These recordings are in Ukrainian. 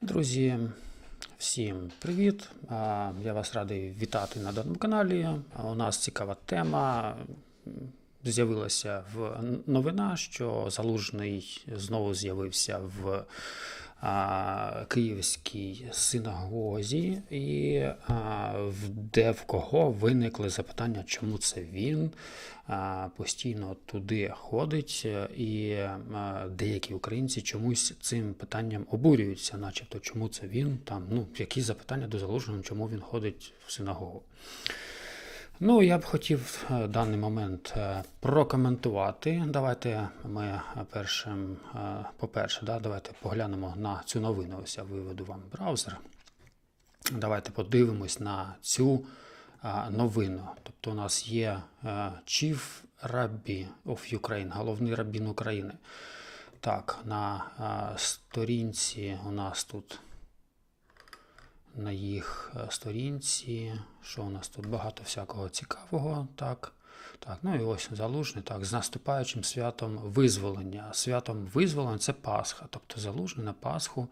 Друзі, всім привіт! Я вас радий вітати на даному каналі. У нас цікава тема. З'явилася в новина, що Залужний знову з'явився в Київській синагозі, і в- де в кого виникли запитання, чому це він постійно туди ходить, е, і деякі українці чомусь цим питанням обурюються, начебто, чому це він там, ну, які запитання до залужного, чому він ходить в синагогу. Ну, я б хотів е, даний момент е, прокоментувати. Давайте ми е, першим, по-перше, да, давайте поглянемо на цю новину. Ось я виведу вам браузер. Давайте подивимось на цю новину. Тобто у нас є Chief Rabbi of Ukraine, головний рабін України. Так, на сторінці у нас тут на їх е, сторінці. Що у нас тут багато всякого цікавого. Так. Так, ну і ось залужний, так, з наступаючим святом визволення. Святом визволення це Пасха, тобто залужний на Пасху.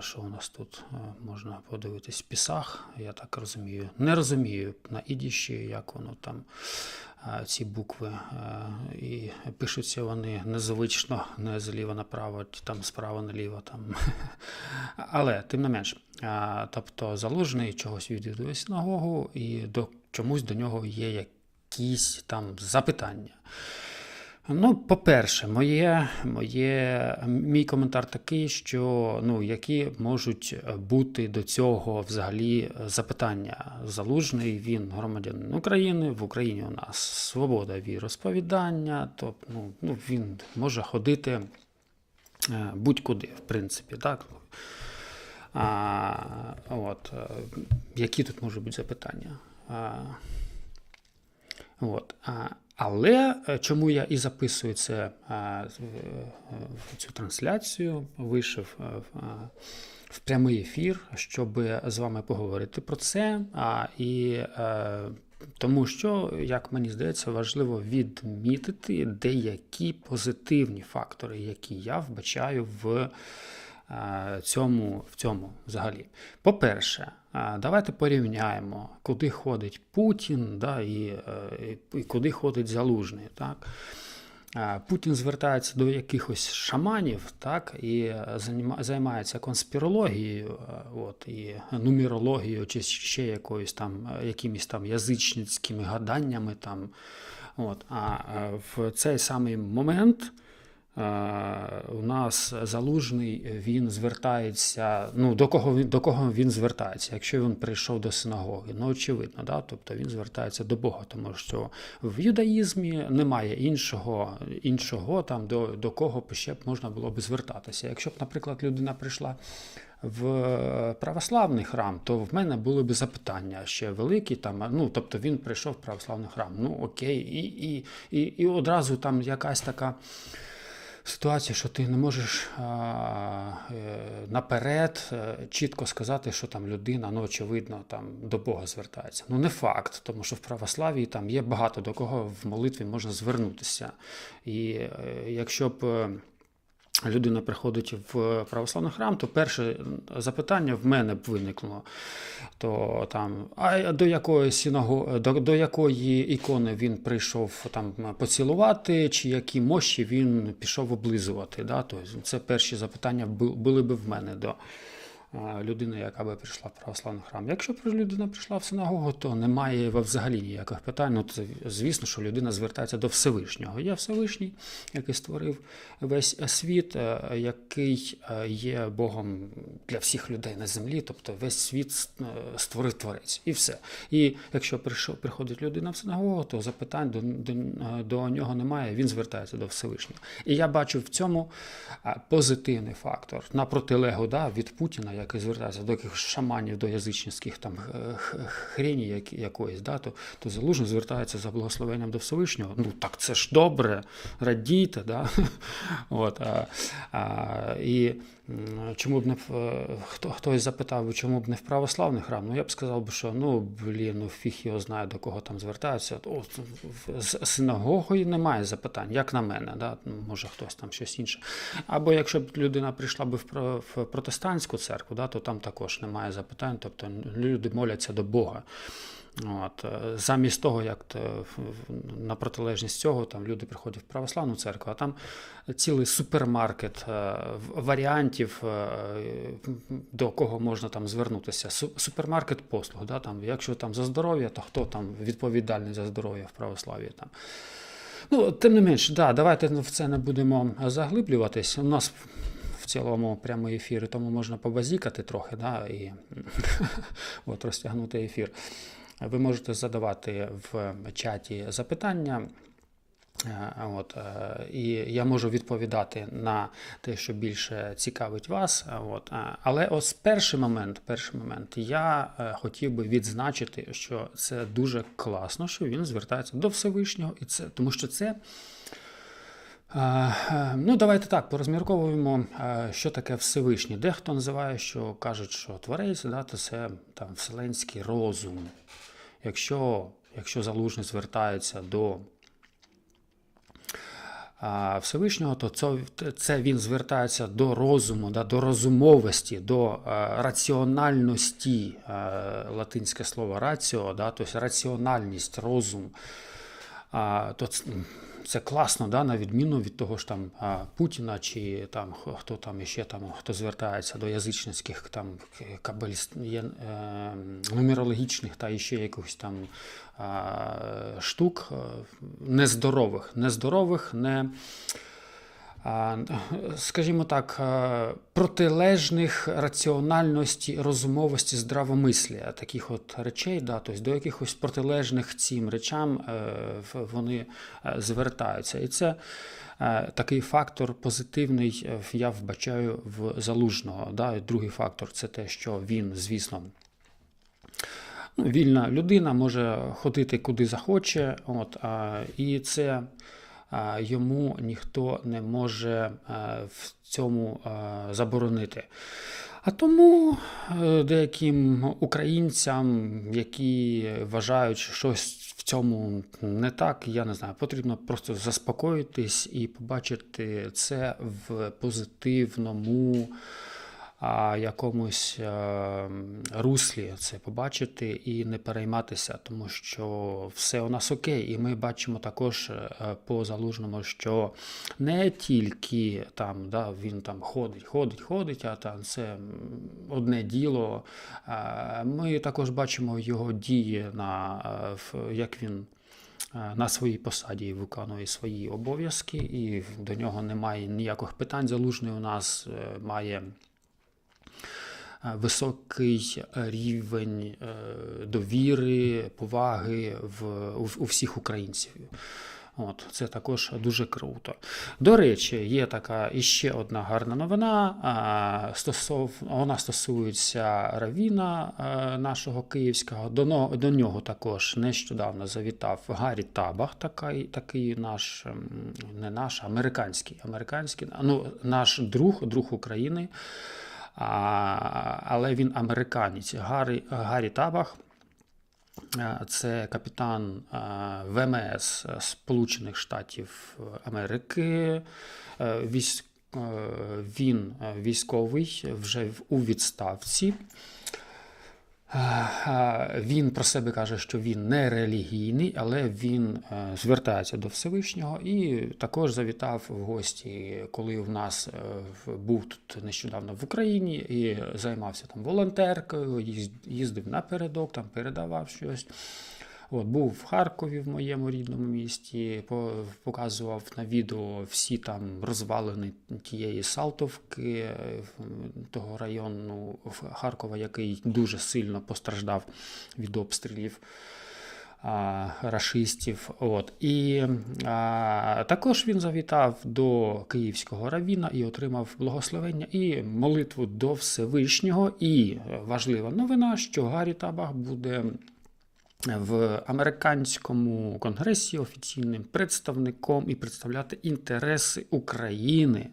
Що у нас тут е, можна подивитись? Пісах, я так розумію. Не розумію на ідіші, як воно там ці букви. е, І пишуться вони незвично, не зліва направо, там справа наліво. Там. Але тим не менш, тобто залужний чогось відвідує синагогу, і до, чомусь до нього є якісь там запитання. Ну, по-перше, моє, моє, мій коментар такий, що ну, які можуть бути до цього взагалі запитання. Залужний він громадянин України. В Україні у нас свобода віросповідання, тобто ну, ну, він може ходити е, будь-куди, в принципі, так. А, от, е, які тут можуть бути запитання? А, От. А, але е, чому я і записую це е, в цю трансляцію, вийшов е, в, прямий ефір, щоб з вами поговорити про це. І е, тому що, як мені здається, важливо відмітити деякі позитивні фактори, які я вбачаю в е, цьому, в цьому взагалі. По-перше, давайте порівняємо, куди ходить Путін да, і, е, і куди ходить Залужний. Так? Путін звертається до якихось шаманів, так, і е, займається конспірологією, е, от, і нумерологією, чи ще якоюсь там, якимись там язичницькими гаданнями. Там, от. А в цей самий момент у нас залужний він звертається. Ну до кого він до кого він звертається? Якщо він прийшов до синагоги, ну очевидно, да? тобто він звертається до Бога, тому що в юдаїзмі немає іншого, іншого там до, до кого ще б можна було б звертатися. Якщо б, наприклад, людина прийшла. В православний храм, то в мене були б запитання ще великі. Там, ну, тобто він прийшов в православний храм. Ну окей, і, і, і, і одразу там якась така ситуація, що ти не можеш е, наперед е, чітко сказати, що там людина, ну очевидно, там до Бога звертається. Ну не факт, тому що в православії там є багато до кого в молитві можна звернутися. І е, якщо б. Людина приходить в православний храм, то перше запитання в мене б виникло. То там, а до якої сinago... до, до якої ікони він прийшов там поцілувати, чи які мощі він пішов облизувати. Да? Тобто це перші запитання були б в мене до а, людини, яка би прийшла в православний храм. Якщо людина прийшла в синагогу, то немає взагалі ніяких питань. Ну, це, звісно, що людина звертається до Всевишнього. Є Всевишній, який створив весь світ, е, який е, є Богом для всіх людей на землі, тобто весь світ е, створив творець. І все. І якщо прийшов, приходить людина в синагогу, то запитань до, до, е, до нього немає, він звертається до Всевишнього. І я бачу в цьому е, позитивний фактор на протилегу да, від Путіна, який звертається до якихось шаманів, до язичницьких там хрені як- якоїсь, да, то, то залужний звертається за благословенням до Всевишнього. Ну так це ж добре, радійте. Да? От, а, а, і чому б не е, хто, хтось запитав, чому б не в православний храм? Ну я б сказав що ну блін, ну фіг його знає, до кого там звертаються. О, з синагогою немає запитань, як на мене, да? Ну, може хтось там щось інше. Або якщо б людина прийшла про- в протестантську церкву, да, то там також немає запитань, тобто люди моляться до Бога. От, е, замість того, як то, на протилежність цього, там люди приходять в православну церкву, а там цілий супермаркет е, варіантів, е, до кого можна там звернутися. Супермаркет послуг. Да, там, якщо там за здоров'я, то хто там відповідальний за здоров'я в православ'ї? Там. Ну, тим не менш, да, давайте в це не будемо заглиблюватись. У нас цілому прямий ефір, тому можна побазікати трохи, да, і от, розтягнути ефір. Ви можете задавати в чаті запитання. Е, От, е, і я можу відповідати на те, що більше цікавить вас. е, От, але ось перший момент, перший момент, я хотів би відзначити, що це дуже класно, що він звертається до Всевишнього, і це тому що це. Е, Ну, давайте так порозмірковуємо, е, що таке Всевишній. Дехто називає, що кажуть, що творець, да, то це там вселенський розум. Якщо, якщо залужний звертається до Всевишнього, то це, це він звертається до розуму, да, до розумовості, до е, раціональності, латинське слово раціо, да, тобто раціональність, розум. То це, класно, да, на відміну від того ж там Путіна чи там хто там іще там хто звертається до язичницьких там кабаліст, є, е, нумерологічних та іще якихось там штук е, нездорових, нездорових, не скажімо так, е, протилежних раціональності, розумовості, здравомислія, таких от речей, да, тобто до якихось протилежних цим речам е, вони е, звертаються. І це такий фактор позитивний, я вбачаю в залужного. Да. Другий фактор це те, що він, звісно, ну, вільна людина може ходити куди захоче, от, а, і це йому ніхто не може в цьому заборонити. А тому е, деяким українцям, які вважають, що щось в цьому не так, я не знаю, потрібно просто заспокоїтись і побачити це в позитивному якомусь е, руслі це побачити і не перейматися, тому що все у нас окей. І ми бачимо також е, по залужному, що не тільки там да, він там ходить, ходить, ходить, а там це одне діло. Е, Ми також бачимо його дії на як він на своїй посаді виконує свої обов'язки, і до нього немає ніяких питань. Залужний у нас має високий рівень е, довіри, поваги в, у, всіх українців. От, це також дуже круто. До речі, є така іще одна гарна новина. Стосов, вона стосується Равіна нашого київського. До, до нього також нещодавно завітав Гаррі Табах, такий, такий наш, ем, не наш, американський, американський, ну, наш друг, друг України. Але він американець. Гаррі, Гаррі Табах. Це капітан ВМС Сполучених Штатів Америки. Е, е, Він е, військовий вже у відставці. Він про себе каже, що він не релігійний, але він е, звертається до Всевишнього і також завітав в гості, коли в нас е, був тут нещодавно в Україні і займався там волонтеркою, їздив напередок, там передавав щось. От, був в Харкові, в моєму рідному місті, показував на відео всі там розвалини тієї Салтовки, е, того району Харкова, який дуже сильно постраждав від обстрілів. рашистів. От. І а, також він завітав до київського равіна і отримав благословення і молитву до Всевишнього. І важлива новина, що Гаррі Табах буде. В американському конгресі офіційним представником і представляти інтереси України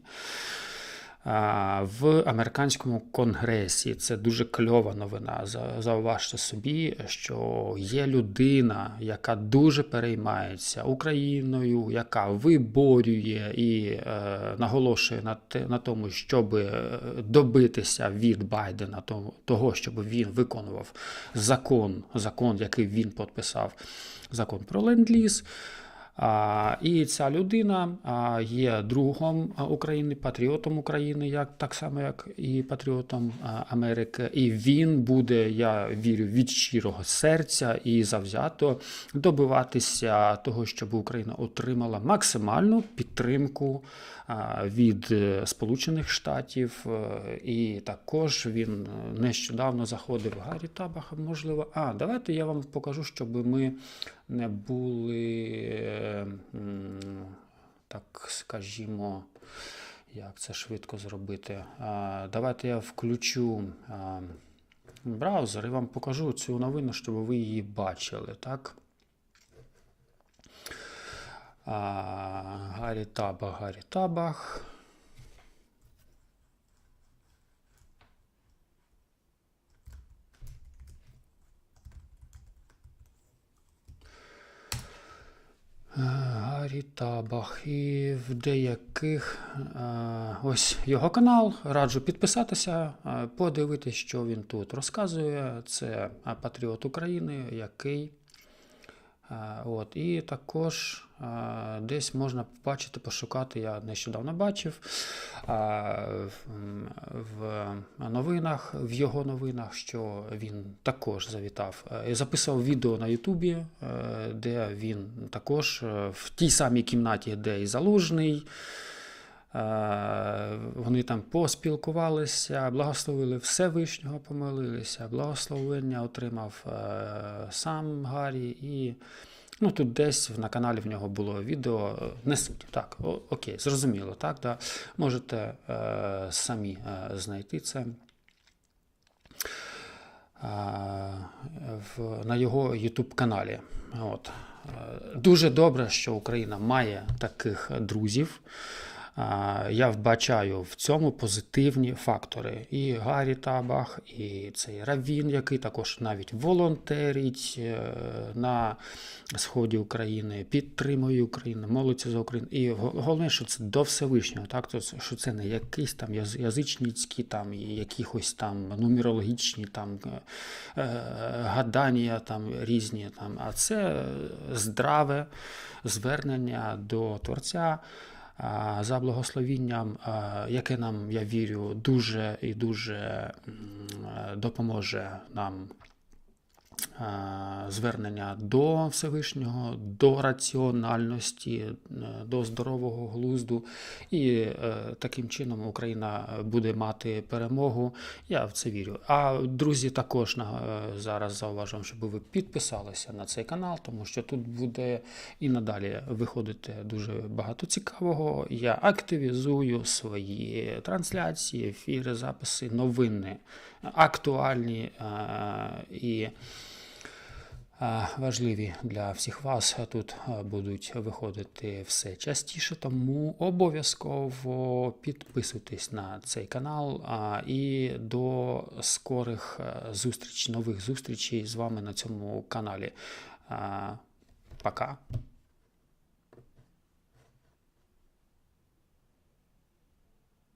в американському конгресі. Це дуже кльова новина. Зауважте собі, що є людина, яка дуже переймається Україною, яка виборює і е, наголошує на, те, на тому, щоб е, добитися від Байдена того, щоб він виконував закон, закон, який він підписав, закон про ленд-ліз. І ця людина є другом України, патріотом України, як так само, як і патріотом Америки. І він буде, я вірю, від щирого серця і завзято добиватися того, щоб Україна отримала максимальну підтримку від е, Сполучених Штатів. Е, І також він е, нещодавно заходив в Гаррі Табаха. Можливо, а давайте я вам покажу, щоб ми були, е, так скажімо, як це швидко зробити. Давайте я включу браузер і вам покажу цю новину, щоб ви її бачили. Так? А, Гаррі Табах, Гаррі Табах. Гаррі Табах. І в деяких е, ось його канал. Раджу підписатися, е, подивитись, що він тут розказує. Це Патріот України, який. Е, От, і також е, десь можна побачити, пошукати, я нещодавно бачив е, в, новинах, в його новинах, що він також завітав. Записав відео на Ютубі, де він також в тій самій кімнаті, де і Залужний. Е, Вони там поспілкувалися, благословили Всевишнього, помолилися, благословення отримав е, сам Гаррі. І ну, тут десь на каналі в нього було відео. е, Не суть. Так, о- окей, зрозуміло, так, да. Можете е, самі е, знайти це. В, на його YouTube каналі. От. Дуже добре, що Україна має таких друзів. Я вбачаю в цьому позитивні фактори. І Гаррі Табах, і цей Равін, який також навіть волонтерить е, на сході України, підтримує Україну, молиться за Україну. І головне, що це до Всевишнього, так? Що це не якісь там язичницькі, там, якихось там нумерологічні там, е, е, гадання там, різні, там, а це здраве звернення до Творця. За благословінням, яке нам, я вірю, дуже і дуже допоможе нам звернення до Всевишнього, до раціональності, е, до здорового глузду, і е, таким чином Україна буде мати перемогу. Я в це вірю. А друзі, також е, зараз зауважуємо, щоб ви підписалися на цей канал, тому що тут буде і надалі виходити дуже багато цікавого. Я активізую свої трансляції, ефіри, записи, новини актуальні е, і е, важливі для всіх вас. Тут будуть виходити все частіше, тому обов'язково підписуйтесь на цей канал і до скорих зустріч, нових зустрічей з вами на цьому каналі. Пока.